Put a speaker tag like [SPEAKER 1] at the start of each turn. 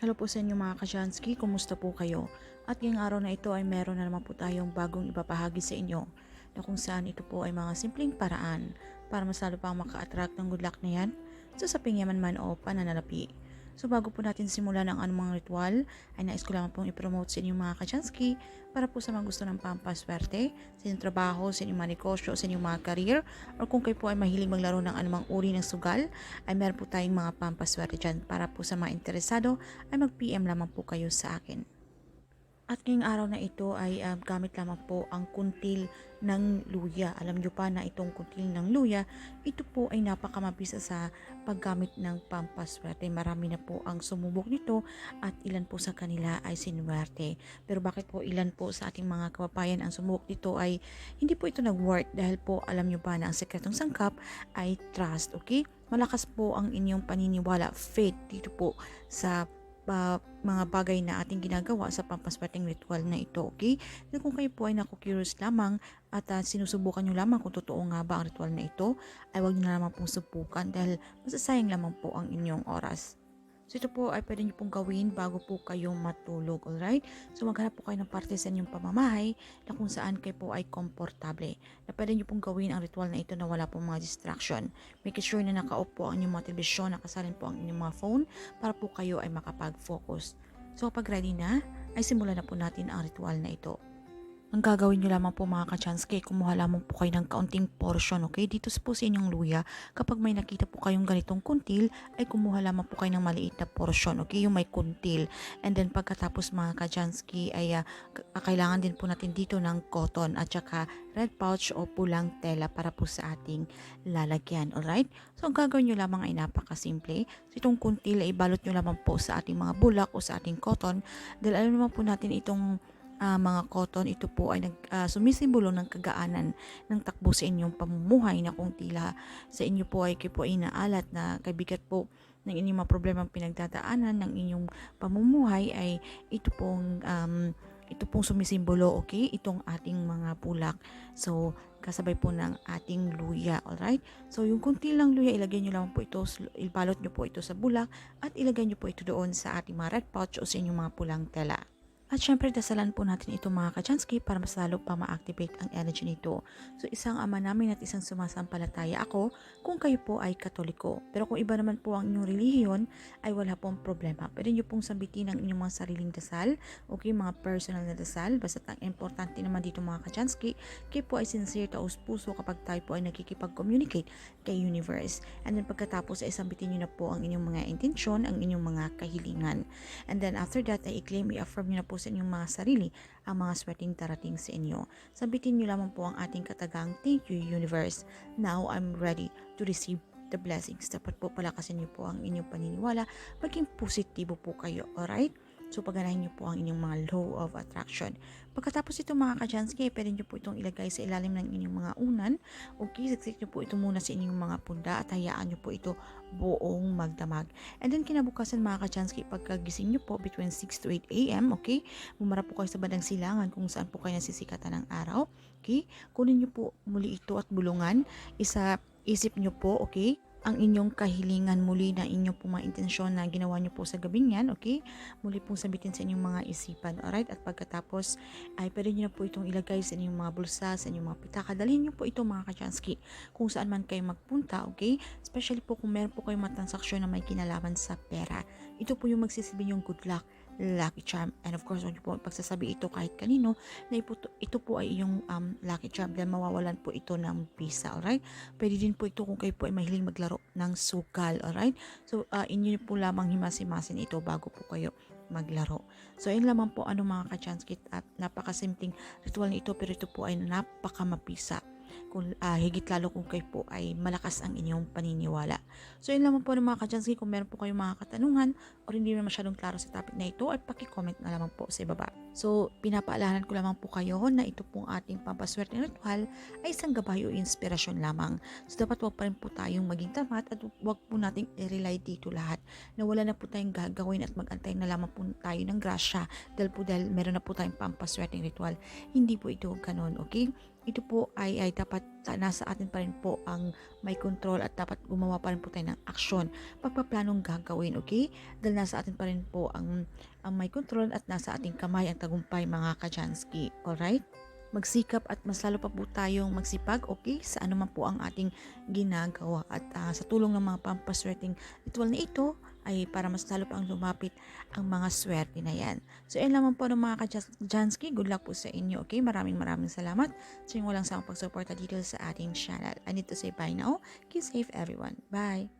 [SPEAKER 1] Hello po sa inyo mga Kashansky, kumusta po kayo? At ngayong araw na ito ay meron na naman po tayong bagong ipapahagi sa inyo na kung saan ito po ay mga simpleng paraan para mas lalo pang maka-attract ng good luck na yan sa saping man o pananalapi. So bago po natin simulan ang anumang ritual, ay nais ko lang pong ipromote sa inyo mga Kachansky para po sa mga gusto ng pampaswerte, sa inyong trabaho, sa inyong mga negosyo, sa inyong mga career, or kung kayo po ay mahilig maglaro ng anumang uri ng sugal, ay meron po tayong mga pampaswerte dyan. Para po sa mga interesado, ay mag-PM lamang po kayo sa akin. At ngayong araw na ito ay um, gamit lamang po ang kuntil ng luya. Alam nyo pa na itong kuntil ng luya, ito po ay napakamabisa sa paggamit ng pampaswerte. Marami na po ang sumubok nito at ilan po sa kanila ay sinuwerte. Pero bakit po ilan po sa ating mga kababayan ang sumubok nito ay hindi po ito nag-work dahil po alam nyo ba na ang sekretong sangkap ay trust, okay? Malakas po ang inyong paniniwala, faith dito po sa uh, mga bagay na ating ginagawa sa pampaswerteng ritual na ito, okay? So, kung kayo po ay naku-curious lamang at uh, sinusubukan nyo lamang kung totoo nga ba ang ritual na ito, ay huwag nyo na lamang pong subukan dahil masasayang lamang po ang inyong oras. So ito po ay pwede nyo pong gawin bago po kayo matulog, alright? So maghanap po kayo ng parte sa inyong pamamahay na kung saan kayo po ay komportable. Na pwede nyo pong gawin ang ritual na ito na wala pong mga distraction. Make sure na naka-off po ang inyong mga telebisyon, nakasalin po ang inyong mga phone para po kayo ay makapag-focus. So pag ready na, ay simulan na po natin ang ritual na ito. Ang gagawin nyo lamang po mga ka-chance kumuha lamang po kayo ng kaunting portion, okay? Dito po sa inyong luya, kapag may nakita po kayong ganitong kuntil, ay kumuha lamang po kayo ng maliit na portion, okay? Yung may kuntil. And then pagkatapos mga ka-chance ay uh, kailangan din po natin dito ng cotton at saka red pouch o pulang tela para po sa ating lalagyan, alright? So ang gagawin nyo lamang ay napakasimple. So itong kuntil ay balot nyo lamang po sa ating mga bulak o sa ating cotton dahil alam naman po natin itong uh, mga cotton, ito po ay nag, uh, sumisimbolo ng kagaanan ng takbo sa inyong pamumuhay na kung tila sa inyo po ay kayo po ay naalat na kabigat po ng inyong mga problemang pinagdadaanan ng inyong pamumuhay ay ito pong um, ito pong sumisimbolo, okay? Itong ating mga bulak. So, kasabay po ng ating luya, alright? So, yung kunti lang luya, ilagay nyo lang po ito, ibalot nyo po ito sa bulak at ilagay nyo po ito doon sa ating mga red pouch o sa inyong mga pulang tela. At syempre, dasalan po natin ito mga kachansky para mas lalo pa ma-activate ang energy nito. So, isang ama namin at isang sumasampalataya ako kung kayo po ay katoliko. Pero kung iba naman po ang inyong relihiyon, ay wala pong problema. Pwede nyo pong sambitin ang inyong mga sariling dasal, okay, mga personal na dasal. Basta ang importante naman dito mga kachansky, kayo po ay sincere, taos puso kapag tayo po ay nakikipag-communicate kay universe. And then pagkatapos ay sambitin nyo na po ang inyong mga intensyon, ang inyong mga kahilingan. And then after that ay i-claim, i-affirm nyo na po sa inyong mga sarili ang mga swerteng darating sa inyo. Sabitin niyo lamang po ang ating katagang Thank you Universe. Now I'm ready to receive the blessings. Dapat po palakasin niyo po ang inyong paniniwala. Maging positibo po kayo. Alright? So, paganahin niyo po ang inyong mga law of attraction. Pagkatapos ito mga kajansky, pwede niyo po itong ilagay sa ilalim ng inyong mga unan. Okay, siksik niyo po ito muna sa inyong mga punda at hayaan niyo po ito buong magdamag. And then kinabukasan mga kajansky, pagkagising niyo po between 6 to 8 a.m., okay, bumara po kayo sa bandang silangan kung saan po kayo nasisikatan ng araw. Okay, kunin niyo po muli ito at bulungan. Isa isip niyo po, okay, ang inyong kahilingan muli na inyong po mga intensyon na ginawa nyo po sa gabing yan, okay? Muli pong sabitin sa inyong mga isipan, alright? At pagkatapos, ay pwede nyo na po itong ilagay sa inyong mga bulsa, sa inyong mga pitaka. Dalhin nyo po ito mga kachansky kung saan man kayo magpunta, okay? Especially po kung meron po kayong matransaksyon na may kinalaman sa pera. Ito po yung magsisabi yung good luck lucky charm. And of course, huwag po pagsasabi ito kahit kanino na ito, po ay yung um, lucky charm dahil mawawalan po ito ng visa, alright? Pwede din po ito kung kayo po ay mahiling maglaro ng sugal, alright? So, uh, inyo po lamang himas-himasin ito bago po kayo maglaro. So, yun lamang po ano mga ka-chance at napakasimpleng ritual nito pero ito po ay napakamapisa kung uh, higit lalo kung kayo po ay malakas ang inyong paniniwala. So yun lamang po ng mga kajansky kung meron po kayong mga katanungan or hindi na masyadong klaro sa topic na ito ay paki-comment na lamang po sa ibaba. So pinapaalahan ko lamang po kayo na ito pong ating pampaswerte ritual ay isang gabay o inspirasyon lamang. So dapat wag pa rin po tayong maging tamat at wag po nating i-rely dito lahat na wala na po tayong gagawin at magantay na lamang po tayo ng grasya dahil po dahil meron na po tayong pampaswerte ritual. Hindi po ito ganun, okay? Ito po ay, ay dapat sa- nasa atin pa rin po ang may control at dapat gumawa pa rin po tayo ng aksyon pagpaplanong gagawin, okay? Dahil nasa atin pa rin po ang, ang may control at nasa ating kamay ang tagumpay mga kajansky, alright? Magsikap at mas lalo pa po tayong magsipag, okay? Sa ano man po ang ating ginagawa at ah, sa tulong ng mga pampaswerteng ritual na ito ay para mas lalo pa ang lumapit ang mga swerte na yan. So, yun lamang po ng mga kajansky. Good luck po sa inyo, okay? Maraming maraming salamat sa inyong walang sawang pagsuporta dito sa ating channel. I need to say bye now. Keep safe everyone. Bye!